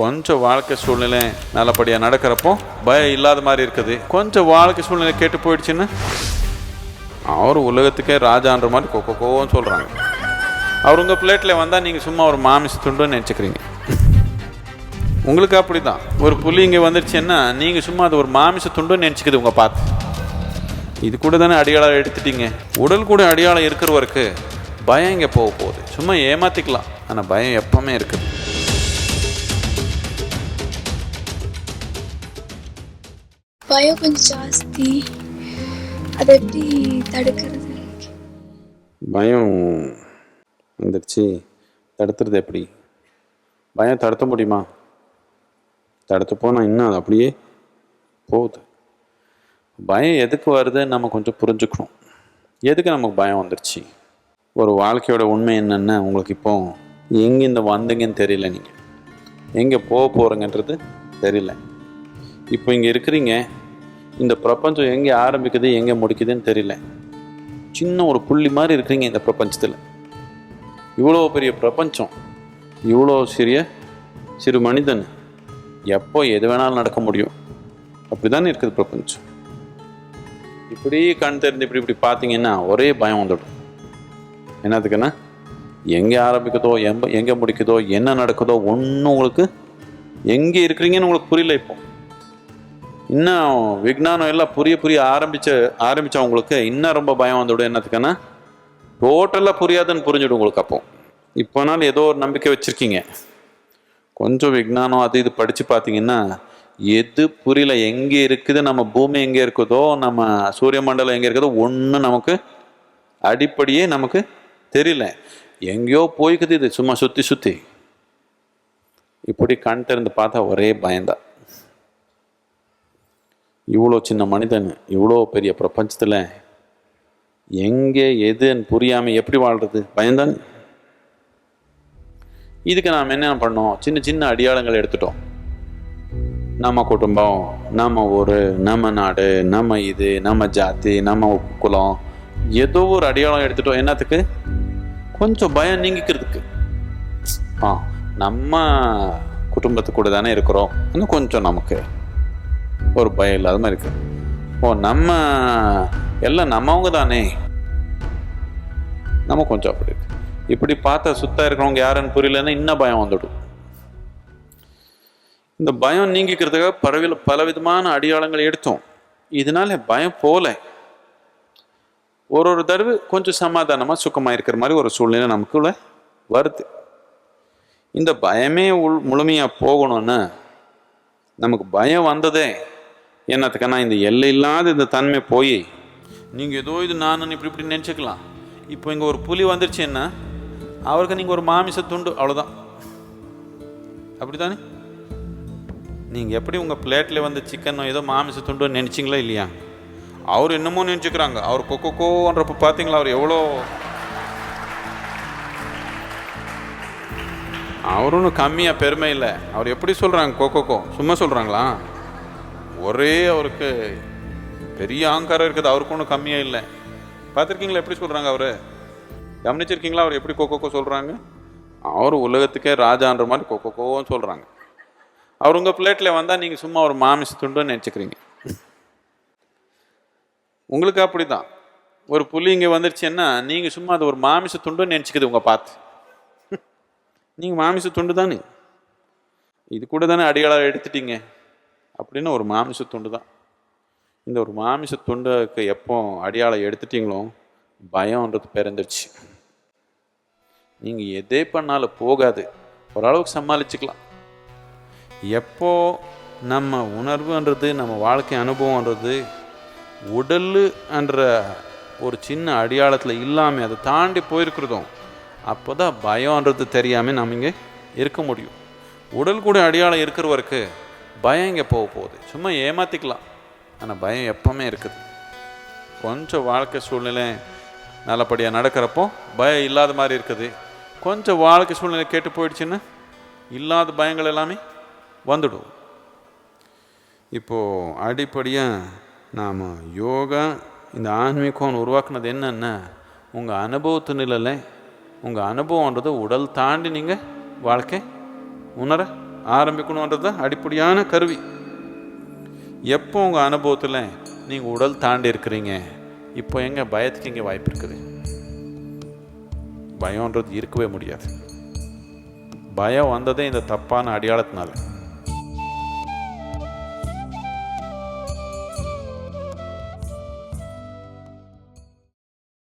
கொஞ்சம் வாழ்க்கை சூழ்நிலை நல்லபடியாக நடக்கிறப்போ பயம் இல்லாத மாதிரி இருக்குது. கொஞ்சம் வாழ்க்கை சூழ்நிலை கேட்டு போயிடுச்சுன்னு அவர் உலகத்துக்கே ராஜான்ற மாதிரி கொக்கோ கோன்னு சொல்கிறாங்க அவர் உங்கள் பிளேட்டில் வந்தால் நீங்கள் சும்மா ஒரு மாமிச துண்டுன்னு நினச்சிக்கிறீங்க. உங்களுக்கு அப்படி தான் ஒரு புலி இங்கே வந்துடுச்சுன்னா நீங்கள் சும்மா அது ஒரு மாமிச துண்டுன்னு நினச்சிக்குது உங்கள் பார்த்து இது கூட தானே அடியாளம் எடுத்துட்டீங்க. உடல் கூட அடியாளம் இருக்கிறவருக்கு பயம் இங்கே போக போகுது. சும்மா ஏமாத்திக்கலாம். ஆனால் பயம் எப்பவுமே இருக்குது. பயம் கொஞ்சம் ஜாஸ்தி. அதை எப்படி தடுக்கிறது? பயம் வந்துடுச்சு. தடுத்துறது எப்படி? பயம் தடுத்த முடியுமா? தடுத்து போனால் இன்னும் அது அப்படியே போகுது. பயம் எதுக்கு வருதுன்னு நம்ம கொஞ்சம் புரிஞ்சுக்கணும். எதுக்கு நமக்கு பயம் வந்துடுச்சு? ஒரு வாழ்க்கையோட உண்மை என்னென்ன உங்களுக்கு இப்போ எங்கேருந்து வந்தீங்கன்னு தெரியல நீங்கள் எங்கே போக போகிறீங்கன்றது தெரியல. இப்போ இங்கே இருக்கிறீங்க. இந்த பிரபஞ்சம் எங்கே ஆரம்பிக்குது எங்கே முடிக்குதுன்னு தெரியல. சின்ன ஒரு புள்ளி மாதிரி இருக்கிறீங்க இந்த பிரபஞ்சத்தில். இவ்வளோ பெரிய பிரபஞ்சம் இவ்வளோ சிறிய சிறு மனிதன் எப்போ எது வேணாலும் நடக்க முடியும். அப்படிதானே இருக்குது பிரபஞ்சம். இப்படி கண் தெரிந்து இப்படி இப்படி பார்த்தீங்கன்னா ஒரே பயம் வந்துடும். என்னத்துக்குன்னா எங்கே ஆரம்பிக்குதோ எம்ப எங்கே முடிக்குதோ என்ன நடக்குதோ ஒன்றும் உங்களுக்கு எங்கே இருக்கிறீங்கன்னு உங்களுக்கு புரியல இப்போ. இன்னும் விஞ்ஞானம் எல்லாம் புரிய புரிய ஆரம்பிச்ச ஆரம்பித்தவங்களுக்கு இன்னும் ரொம்ப பயம் வந்துவிடும் என்னத்துக்குன்னா டோட்டலாக புரியாதுன்னு புரிஞ்சிடும் உங்களுக்கு அப்போ. இப்போனாலும் ஏதோ ஒரு நம்பிக்கை வச்சுருக்கீங்க. கொஞ்சம் விஞ்ஞானம் அது இது படித்து பார்த்தீங்கன்னா எது புரியல எங்கே இருக்குது நம்ம பூமி எங்கே இருக்குதோ நம்ம சூரிய மண்டலம் எங்கே இருக்குதோ ஒன்றும் நமக்கு அடிப்படையே நமக்கு தெரியல. எங்கேயோ போய்க்குது இது சும்மா சுற்றி சுற்றி இப்படி கண் திறந்து பார்த்தா ஒரே பயந்தான் இவ்வளோ சின்ன மனிதன் இவ்வளோ பெரிய பிரபஞ்சத்தில் எங்கே எதுன்னு புரியாமல் எப்படி வாழ்றது? பயந்தான் இதுக்கு நாம் என்ன பண்ணோம்? சின்ன சின்ன அடையாளங்கள் எடுத்துட்டோம். நம்ம குடும்பம் நம்ம ஊர் நம்ம நாடு நம்ம இது நம்ம ஜாதி நம்ம குலம் ஏதோ ஒரு அடையாளம் எடுத்துட்டோம். என்னத்துக்கு? கொஞ்சம் பயம் நீங்கிக்கிறதுக்கு. ஆ நம்ம குடும்பத்து கூட தானே இருக்கிறோம். இன்னும் கொஞ்சம் நமக்கு. ஒரு பயம் இல்லாத மாதிரி இருக்கு. ஓ நம்ம எல்லாம் நம்மவங்க தானே? நம்ம கொஞ்சம் அப்படி இருக்கு. இப்படி பார்த்தா சுத்தா இருக்கிறவங்க யாருன்னு புரியலன்னா இன்னும் பயம் வந்துடும். இந்த பயம் நீங்கிக்கிறதுக்காக பரவில பலவிதமான அடையாளங்களை எடுத்தோம். இதனால பயம் போல. ஒரு ஒரு தடவை கொஞ்சம் சமாதானமாக சுக்கமாக இருக்கிற மாதிரி ஒரு சூழ்நிலை நமக்குள்ள வருது. இந்த பயமே உள் முழுமையாக போகணும்னு நமக்கு பயம் வந்ததே. என்னத்துக்குன்னா இந்த எல்லை இல்லாத இந்த தன்மை போய் நீங்கள் ஏதோ இது நான் இப்படி இப்படி நினச்சிக்கலாம். இப்போ இங்கே ஒரு புலி வந்துருச்சுன்னா அவருக்கு நீங்கள் ஒரு மாமிச துண்டு அவ்வளோதான் அப்படிதானே நீங்கள் எப்படி உங்கள் பிளேட்டில் வந்து சிக்கனோ ஏதோ மாமிச துண்டு நினச்சிங்களா இல்லையா? அவர் என்னமோ நினச்சிக்கிறாங்க. அவர் கொக்கோக்கோன்றப்ப பார்த்தீங்களா அவர் எவ்வளோ? அவரும் ஒன்றும் கம்மியாக பெருமை இல்லை. அவர் எப்படி சொல்கிறாங்க கொக்கோக்கோ? சும்மா சொல்கிறாங்களா ஒரே அவருக்கு பெரிய ஆங்காரம் இருக்குது. அவருக்கு ஒன்றும் கம்மியாக இல்லை. பார்த்துருக்கீங்களா? எப்படி சொல்கிறாங்க அவர்? கவனிச்சிருக்கீங்களா? அவர் எப்படி கொக்கோக்கோ சொல்கிறாங்க அவர் உலகத்துக்கே ராஜான்ற மாதிரி கொக்கோக்கோன்னு சொல்கிறாங்க அவர் உங்கள் பிளேட்டில் வந்தால் நீங்கள் சும்மா ஒரு மாமிச துண்டுன்னு நினச்சிக்கிறீங்க. உங்களுக்கு அப்படி தான் ஒரு புலி இங்கே வந்துருச்சுன்னா நீங்கள் சும்மா அது ஒரு மாமிச துண்டுன்னு நினச்சிக்குது உங்கள் பார்த்து. நீங்கள் மாமிச துண்டு தானே இது கூட தானே அடியாளம் எடுத்துட்டீங்க? அப்படின்னு ஒரு மாமிச துண்டு தான். இந்த ஒரு மாமிச துண்டுக்கு எப்போ அடியாளம் எடுத்துட்டீங்களோ பயம்ன்றது பிறந்துருச்சு. நீங்கள் எதே பண்ணாலும் போகாது. ஓரளவுக்கு சமாளிச்சுக்கலாம். எப்போ நம்ம உணர்வுன்றது நம்ம வாழ்க்கை அனுபவம்ன்றது உடலுன்ற ஒரு சின்ன அடியாளத்தில் இல்லாமல் அதை தாண்டி போயிருக்கிறதும் அப்போ தான் பயம்ன்றது தெரியாமல் நம்ம இங்கே இருக்க முடியும். உடல் கூட அடையாளம் இருக்கிறவருக்கு பயம் இங்கே போக போகுது? சும்மா ஏமாற்றிக்கலாம் ஆனால் பயம் எப்பவுமே இருக்குது. கொஞ்சம் வாழ்க்கை சூழ்நிலை நல்லபடியாக நடக்கிறப்போ பயம் இல்லாத மாதிரி இருக்குது. கொஞ்சம் வாழ்க்கை சூழ்நிலை கேட்டு போயிடுச்சுன்னா இல்லாத பயங்கள் எல்லாமே வந்துடும். இப்போது அடிப்படையாக நாம் யோகா இந்த ஆன்மீகம் உருவாக்குனது என்னென்னா உங்கள் அனுபவத்து நிலையில் உங்கள் அனுபவன்றது உடல் தாண்டி நீங்கள் வாழ்க்கை உணர ஆரம்பிக்கணுன்றது தான் அடிப்படையான கருவி. எப்போ உங்கள் அனுபவத்தில் நீங்கள் உடல் தாண்டி இருக்கிறீங்க? இப்போ எங்கே பயத்துக்கு இங்கே வாய்ப்பு இருக்குது? பயம்ன்றது இருக்கவே முடியாது. பயம் வந்ததே இந்த தப்பான அடையாளத்தினால.